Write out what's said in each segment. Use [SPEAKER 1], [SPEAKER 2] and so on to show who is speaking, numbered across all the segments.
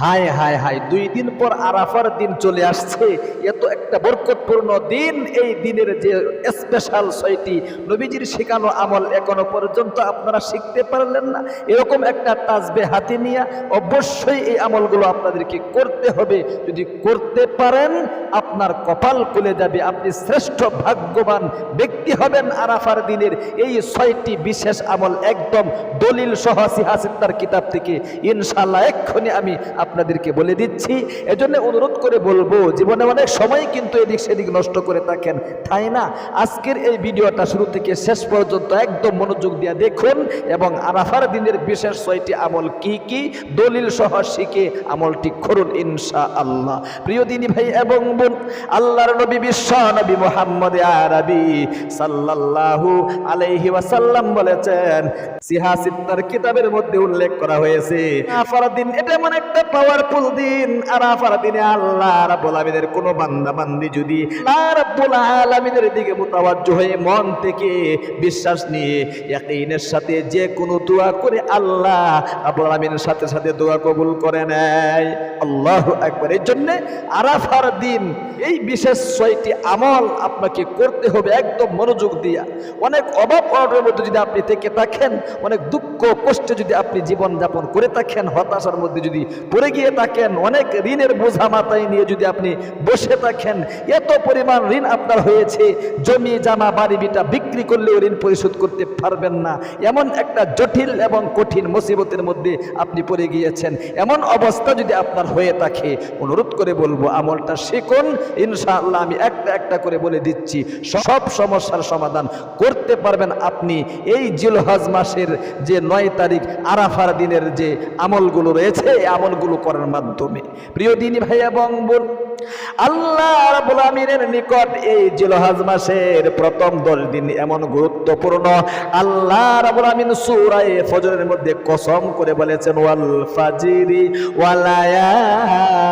[SPEAKER 1] হায় হায় হায়, দুই দিন পর আরাফার দিন চলে আসছে। এত একটা বরকতপূর্ণ দিন এই দিনের যে স্পেশাল ছয়টি। নবীজির শেখানো আমল এখনও পর্যন্ত আপনারা শিখতে পারলেন না। এরকম একটা তাজবে হাতে নিয়ে অবশ্যই এই আমলগুলো আপনাদেরকে করতে হবে। যদি করতে পারেন, আপনার কপাল খুলে যাবে। আপনি শ্রেষ্ঠ ভাগ্যবান ব্যক্তি হবেন আরাফার দিনের এই ছয়টি বিশেষ আমল। একদম দলিল সহ সিহাসিত্তার কিতাব থেকে। ইনশাল্লাহ এক্ষুনি আমি আপনাদেরকে বলে দিচ্ছি, এজন্য অনুরোধ করে বলব, জীবনে অনেক সময় কিন্তু এদিক সেদিক নষ্ট করে থাকেন, তাই না? আজকের এই ভিডিওটা শুরু থেকে শেষ পর্যন্ত একদম মনোযোগ দিয়ে দেখুন এবং আরাফার দিনের বিশেষ ছয়টি আমল কি কি, দলিল সহ শিখে আমলটি করুন ইনশা আল্লাহ প্রিয় দিনী ভাই এবং বোন, আল্লাহর নবী বিশ্ব নবী মোহাম্মদ আরবি সাল্লাল্লাহু আলাইহি ওয়াসাল্লাম বলেছেন সিহাসিত্তার কিতাবের মধ্যে উল্লেখ করা হয়েছে আরাফার দিন এটা এমন একটা পাওয়ারফুল দিন। আরাফার দিনে আল্লাহ রাব্বুল আলামিনের কোনো বান্দা বান্দি যদি রাব্বুল আলামিনের দিকে মুতাওয়াজ্জু হয়ে মন থেকে বিশ্বাস নিয়ে ইয়াকিনের সাথে যে কোনো দোয়া করে আল্লাহ রাব্বুল আলামিনের সাথে সাথে দোয়া কবুল করে নেয়। আল্লাহু আকবার। এর জন্য আরাফার দিন, এই বিশেষ ছয়টি আমল আপনাকে করতে হবে একদম মনোযোগ দিয়া। অনেক অভাব অনটনের মধ্যে যদি আপনি থেকে থাকেন, অনেক দুঃখ কষ্টে যদি আপনি জীবন যাপন করে থাকেন, হতাশার মধ্যে যদি পড়ে গিয়ে থাকেন, অনেক ঋণের বোঝা মাথায় নিয়ে যদি আপনি বসে থাকেন, এত পরিমাণ ঋণ আপনার হয়েছে, জমি, জামা, বাড়ি, বিটা বিক্রি করলেও ঋণ পরিশোধ করতে পারবেন না। এমন একটা জটিল এবং কঠিন মুসিবতের মধ্যে আপনি পড়ে গিয়েছেন। এমন অবস্থা যদি আপনার হয়ে থাকে, অনুরোধ করে বলব, আমলটা শিখুন, ইনশাআল্লাহ আমি একটা একটা করে বলে দিচ্ছি। সব সমস্যার সমাধান করতে পারবেন আপনি। এই জিলহজ মাসের যে নয় তারিখ, আরাফার দিনের যে আমলগুলো রয়েছে, এই আমলগুলো করার মাধ্যমে। প্রিয় দিনী ভাই এবং বোন, আল্লাহ রাব্বুল আমিনের নিকট এই জিলহজ মাসের প্রথম দশ দিন এমন গুরুত্বপূর্ণ। আল্লাহ রাব্বুল আমিন সূরা ফজরের মধ্যে কসম করে বলেছেন, ওয়াল ফাজিরি ওয়ালায়ালিন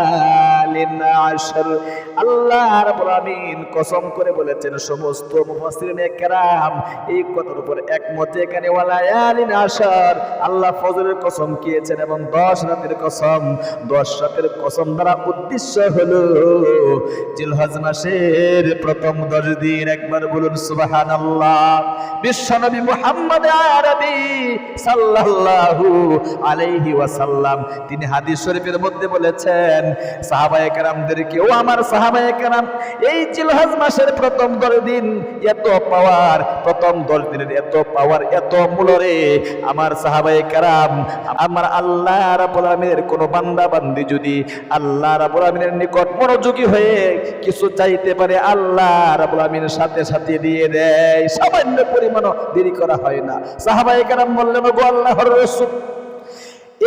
[SPEAKER 1] আশর। আল্লাহ রাব্বুল কসম করে বলেছেন, সমস্ত মুফাসসিরিনে কেরাম এই কথার উপর একমত। এখানে ওয়ালায়ালিন আশর, আল্লাহ ফজরের কসম এবং দশ রাতের কসম। দশ রাতের কসম দ্বারা উদ্দেশ্য হলো, জিলহজ মাসের প্রথম দশ দিন একবার বলুন সুবাহান আল্লাহ বিশ্বনবী মুহাম্মদ আরবি সাল্লাল্লাহু আলাইহি ওয়াসাল্লাম, তিনি হাদিস শরীফের মধ্যে বলেছেন, সাহাবায়ে কেরামদেরকে, ও আমার এই জিলহজ মাসের প্রথম দশ দিন। এত পাওয়ার, প্রথম দশ দিনের এত পাওয়ার, এত মূলরে। আমার সাহাবায়ে কেরাম আমার আল্লাহ রাব্বুল আলামিনের কোনো বান্দা বান্দি যদি আল্লাহ আলামিনের নিকট মনোযোগী হয়ে কিছু চাইতে পারে, আল্লাহ রাব্বুল আলামিনের সাথে সাথে দিয়ে দেয়। সামান্য পরিমাণও দেরি করা হয় না। সাহাবায়ে কেরাম বললেন গো আল্লাহর রাসূল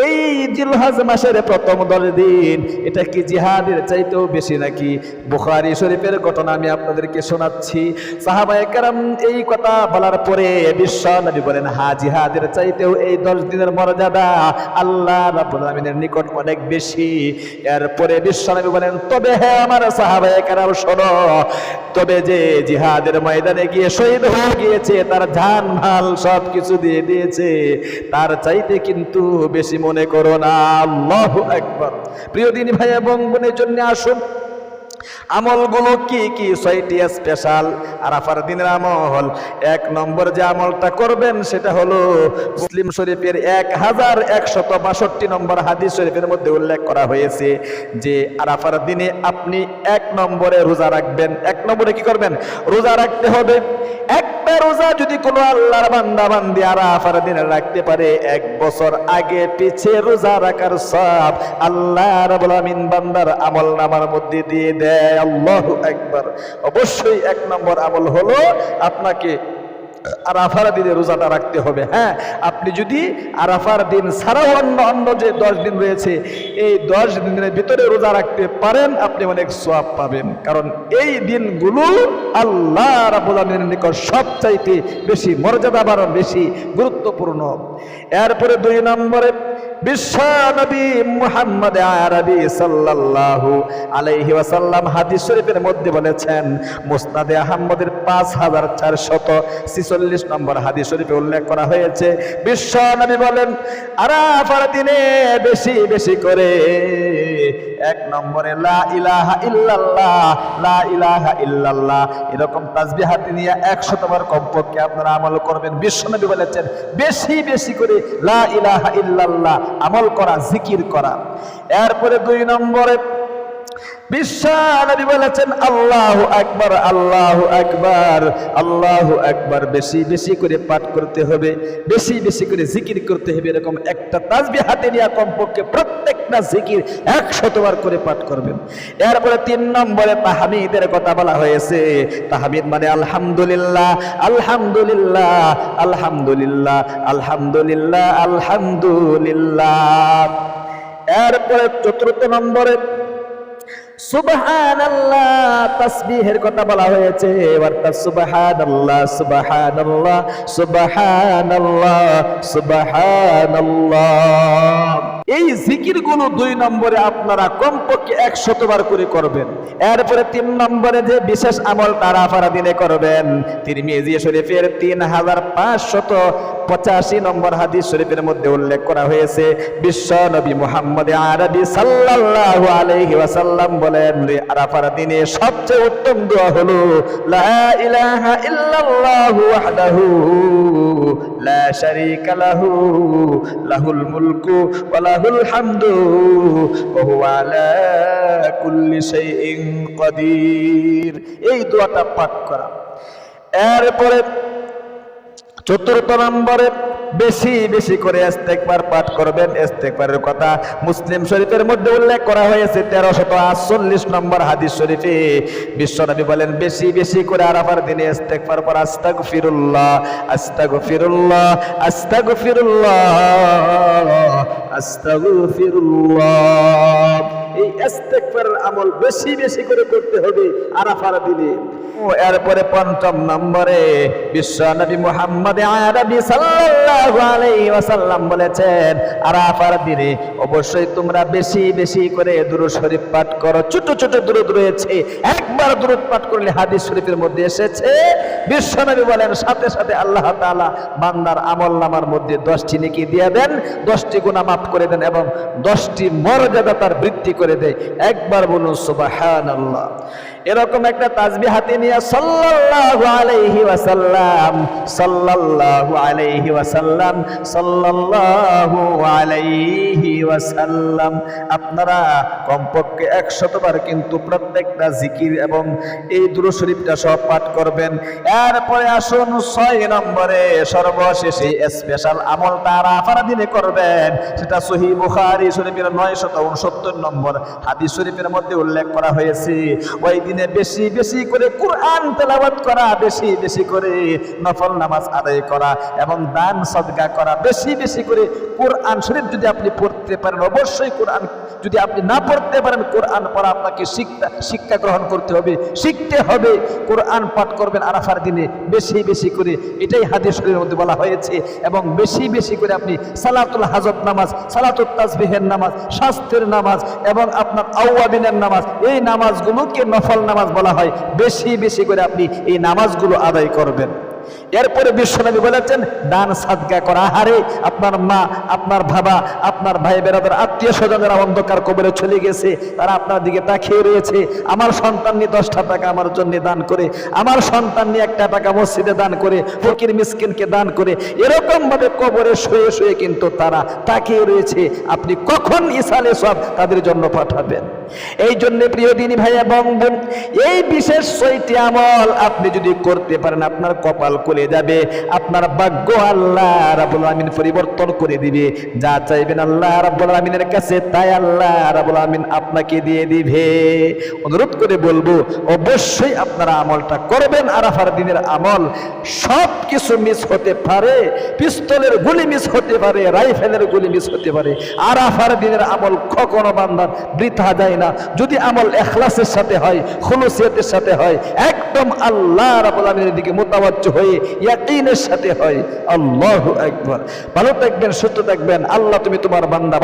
[SPEAKER 1] এই জিলহাজ মাসের প্রথম দশ দিন, এটা কি জিহাদের চাইতেও বেশি নাকি? বুখারি শরীফের ঘটনা আমি আপনাদেরকে শোনাচ্ছি। সাহাবায়ে কারাম এই কথা বলার পরে বিশ্ব নবী বলেন, হা, জিহাদের চাইতেও এই দশ দিনের মর্যাদা আল্লাহ আলামিনের নিকট অনেক বেশি। এরপরে বিশ্ব নবী বলেন, তবে হ্যাঁ আমার সাহাবায়ে কারাম, শোনো, তবে যে জিহাদের ময়দানে গিয়ে শহীদ হয়ে গিয়েছে, তার জান মাল সব কিছু দিয়ে দিয়েছে, তার চাইতে কিন্তু বেশি মনে করো না, আল্লাহ একবার প্রিয় দিনী ভাই এবং বোনের জন্য আসুন। আমলগুলো কি কি? ছয়টি স্পেশাল আরাফার দিনের আমল। এক নম্বর যে আমলটা করবেন সেটা হলো মুসলিম শরীফের এক হাজার একশত বাষট্টি নম্বর হাদিস শরীফের মধ্যে উল্লেখ করা হয়েছে যে, আরাফার দিনে আপনি এক নম্বরে রোজা রাখবেন। এক নম্বরে কি করবেন? রোজা রাখতে হবে। একটা রোজা যদি কোনো আল্লাহর বান্দা বান্দি আরাফার দিনে রাখতে পারে, এক বছর আগে পিছে রোজা রাখার সব আল্লাহ রাবুল আমিন বান্দার আমল নামার মধ্যে দিয়ে দেয়। আল্লাহু একবার অবশ্যই এক নম্বর আমল হলো আপনাকে আরাফার দিনে রোজাটা রাখতে হবে। হ্যাঁ আপনি যদি আরাফার দিন ছাড়াও অন্য অন্য যে দশ দিন রয়েছে, এই দশ দিনের ভিতরে রোজা রাখতে পারেন, আপনি অনেক সোয়াব পাবেন। কারণ এই দিনগুলো আল্লাহ রাবুল আলমীর নিকট সবচাইতে বেশি মর্যাদা বাড়ান বেশি গুরুত্বপূর্ণ। এরপরে দুই নম্বরে বিশ্ব নবী আরবি সাল্লাল্লাহু আলাইহি ওয়াসাল্লাম শরীফের মধ্যে বলেছেন পাঁচ হাজার চারশত নম্বর শরীফে উল্লেখ করা হয়েছে বলেন, আরাফার দিনে বেশি বেশি করে এক নম্বরে, লা ইলাহা লা ইলাহা ইল্লাল্লাহ। এরকম তাসবিহাতি নিয়ে একশতবার কমপক্ষে আপনারা আমল করবেন। বিশ্বনবী বলেছেন, বেশি বেশি করে লা ইলাহা ইল্লাল্লাহ আমল করা, জিকির করা। এরপরে দুই নম্বরে বিশ্বনবী বলেছেন, আল্লাহু আকবার আল্লাহু আকবার আল্লাহু আকবার। বেশি বেশি করে পাঠ করতে হবে, বেশি বেশি করে জিকির করতে হবে, এরকম একটা তাসবিহ হাতে নিয়ে কমপক্ষে প্রত্যেকটা জিকির একশতবার করে পাঠ করবেন। এরপরে তিন নম্বরে তাহমিদের কথা বলা হয়েছে। তাহমিদ মানে আলহামদুলিল্লাহ আলহামদুলিল্লাহ আলহামদুলিল্লাহ আলহামদুলিল্লাহ আলহামদুলিল্লাহ। এরপরে চতুর্থ নম্বরে সুবহানাল্লাহ, তাসবিহের কথা বলা হয়েছে। সুবহানাল্লাহ সুবহানাল্লাহ এই দুই নম্বরে আপনারা কমপক্ষে একশতবার করে করবেন। এরপরে তিন নম্বরে যে বিশেষ আমল তারা ফারা দিনে করবেন, তিরমিজি শরীফের তিন হাজার পাঁচশত পঁচাশি নম্বর হাদিস শরীফের মধ্যে উল্লেখ করা হয়েছে, বিশ্ব নবী মুহাম্মদ আরবি সাল্লাল্লাহু আলাইহি ওয়াসাল্লাম বলেন আরাফার দিনে সবচেয়ে উত্তম দোয়া হলো, লা ইলাহা ইল্লাল্লাহু ওয়াহদাহু লা শারীকা লাহু, লাহুল মুলকু ওয়া লাহুল হামদু ওয়া হুয়া আলা কুল্লি শাইইন কাদির। এই দোয়াটা পাঠ করা। এরপরে চতুর্থ নম্বরে বেশি বেশি করে এস্তেকবার পাঠ করবেন। এস্তেকবারের কথা মুসলিম শরীফের মধ্যে উল্লেখ করা হয়েছে তেরো শত আটচল্লিশ নম্বর হাদিস শরীফে। বিশ্বনবী বলেন, বেশি বেশি করে আরাফার দিনে এস্তেকবার পর আস্তাগ ফিরুল্লাহ আস্তাগ ফিরুল্লাহ আস্তাগ ফিরুল্লাহ আস্তাগ ফিরুল্লাহ এই আমল বেশি বেশি করে করতে হবে আরাফার দিনে। ও এরপরে পঞ্চম নম্বরে বিশ্ব নবী মুহাম্মদ সাল্লাল্লাহু আলাইহি ওয়াসাল্লাম বলেছেন, আরাফার দিনে অবশ্যই তোমরা বেশি বেশি করে দুরূদ শরীফ পাঠ করো। ছোট ছোট দুরূদ রয়েছে। একবার দুরূদ পাঠ করলে হাদিস শরীফের মধ্যে এসেছে। বিশ্ব নবী বলেন, সাথে সাথে আল্লাহ তাআলা বান্দার আমল নামার মধ্যে দশটি নেকি দিয়ে দেন, দশটি গুনাহ করে দেন এবং দশটি মর্যাদা তার বৃদ্ধি করে দেয়। একবার বলুন, সুবহানাল্লাহ। এরকম একটা তাজবি হাতে নিয়ে সাল্লাল্লাহু আলাইহি ওয়াসাল্লাম, সাল্লাল্লাহু আলাইহি ওয়াসাল্লাম, সাল্লাল্লাহু আলাইহি ওয়াসাল্লাম। আপনারা কমপক্ষে একশতবার কিন্তু প্রত্যেকটা জিকির এবং এই দুরূদ শরীফটা সব পাঠ করবেন। এরপরে আসুন, ছয় নম্বরে সর্বশেষে স্পেশাল আমল তারা আফারা দিনে করবেন, সেটা সহি বুখারী, শরীফের নয় শত উনসত্তর নম্বর হাদিস শরীফের মধ্যে উল্লেখ করা হয়েছে, ওই দিনে বেশি বেশি করে কোরআন তেলাওয়াত করা, বেশি বেশি করে নফল নামাজ আদায় করা এবং দান সদকা করা, বেশি বেশি করে কোরআন শরীফ যদি আপনি পড়তে পারেন, অবশ্যই কোরআন যদি আপনি না পড়তে পারেন, কোরআন পড়া আপনাকে শিক্ষা শিক্ষা গ্রহণ করতে হবে, শিখতে হবে, কোরআন পাঠ করবেন আরাফার দিনে বেশি বেশি করে, এটাই হাদিস শরীফের মধ্যে বলা হয়েছে এবং বেশি বেশি করে আপনি সালাতুল হাজত নামাজ সালাতুল তাসবিহের নামাজ স্বাস্থ্যের নামাজ এবং আপনার আউয়াবিনের নামাজ, এই নামাজগুলোকে নফল নামাজ বলা হয়। বেশি বেশি করে আপনি এই নামাজগুলো আদায় করবেন। এরপরে বিশ্বনবী বলেছেন, দান সাদগা করা হারে আপনার মা, আপনার বাবা, আপনার ভাই বেরাদার, আত্মীয় স্বজনেরা অন্ধকার কবরে চলে গেছে, তারা আপনার দিকে তাকিয়ে রয়েছে। আমার সন্তান নিয়ে দশটা টাকা আমার জন্য দান করে, আমার সন্তান নিয়ে একটা টাকা মসজিদে দান করে, ফকির মিসকিনকে দান করে এরকম ভাবে কবরে শুয়ে শুয়ে কিন্তু তারা তাকিয়ে রয়েছে। আপনি কখন ইসালে সব তাদের জন্য পাঠাবেন? এই জন্য প্রিয় দিনী ভাই এবং বোন, এই বিশেষ ছয়টি আমল আপনি যদি করতে পারেন, আপনার কপাল খুলে যাবে, আপনার ভাগ্য আল্লাহ রাবুল আমিন পরিবর্তন করে দিবে। যা চাইবেন আল্লাহ রাবুল আমিনের কাছে, তাই আল্লাহ রাবুল আমিন আপনাকে দিয়ে দিবে। অনুরোধ করে বলব, অবশ্যই আপনারা আমলটা করবেন। আরাফার দিনের আমল সব কিছু মিস হতে পারে, পিস্তলের গুলি মিস হতে পারে, রাইফেলের গুলি মিস হতে পারে। আরাফার দিনের আমল কখনো বান্দার বৃথা যায় না। যদি আমল এখলাসের সাথে হয়, খুলুসিয়তের সাথে হয়, একদম আল্লাহ রাবুল আমিনের দিকে মোতাবাজ্য হয়ে সাথে হয়। আল্লাহ একবার ভালো থাকবেন, সুস্থ থাকবেন। আল্লাহ, তুমি তোমার বান্দা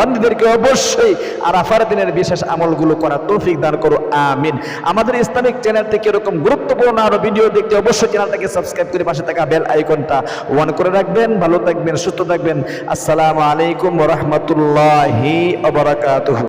[SPEAKER 1] অবশ্যই আর আফার দিনের বিশেষ আমলগুলো তৌফিক দান করো। আমিন। আমাদের ইসলামিক চ্যানেল থেকে এরকম গুরুত্বপূর্ণ আরও ভিডিও দেখতে অবশ্যই চ্যানেলটাকে সাবস্ক্রাইব করে পাশে থাকা বেল আইকনটা অন করে রাখবেন। ভালো থাকবেন, সুস্থ থাকবেন। আসসালামু আলাইকুম রাহমাতুল্লাহি ওয়া বারাকাতুহু।